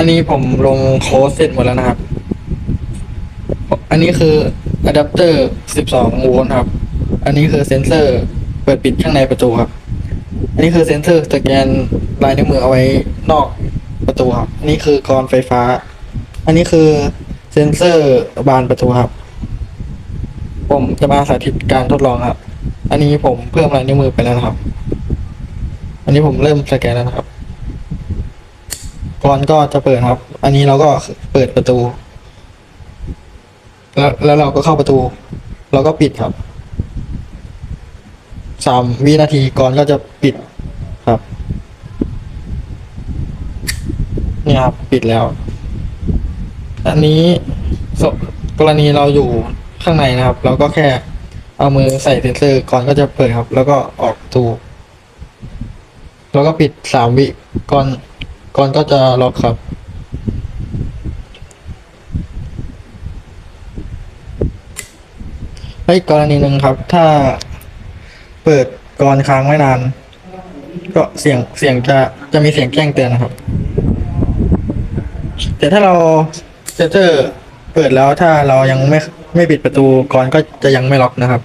อันนี้ผมลงโค้ดเสร็จหมดแล้วนะครับ อันนี้คืออะแดปเตอร์ 12 โวลต์ครับ อันนี้คือเซนเซอร์เปิดปิดข้างในประตูครับ อันนี้คือเซนเซอร์สแกนลายนิ้วมือเอาไว้นอกประตูครับ อันนี้คือกรอนไฟฟ้า อันนี้คือเซนเซอร์บานประตูครับ ผมจะมาสาธิตการทดลองครับ อันนี้ผมเพิ่มลายนิ้วมือไปแล้วนะครับ อันนี้ผมเริ่มสแกนแล้วนะครับ ก่อนก็จะเปิดครับ อันนี้เราก็เปิดประตู แล้วแล้วเราก็เข้าประตู เราก็ปิดครับสามวินาทีก่อนก็จะปิดครับ เนี่ยครับปิดแล้ว อันนี้กรณีเราอยู่ข้างในนะครับ เราก็แค่เอามือใส่เซ็นเซอร์ก่อนก็จะเปิดครับ แล้วก็ออกประตูแล้วก็ปิดสามวิก่อน ก่อนก็จะล็อกครับไอ้กรณีหนึ่งครับ ถ้าเปิดก้อนค้างไว้นาน ก็เสียงเสียงจะจะมีเสียงแจ้งเตือนนะครับ แต่ถ้าเราเซตเตอร์เปิดแล้วถ้าเรายังไม่ไม่ปิดประตูก้อนก็จะยังไม่ล็อกนะครับ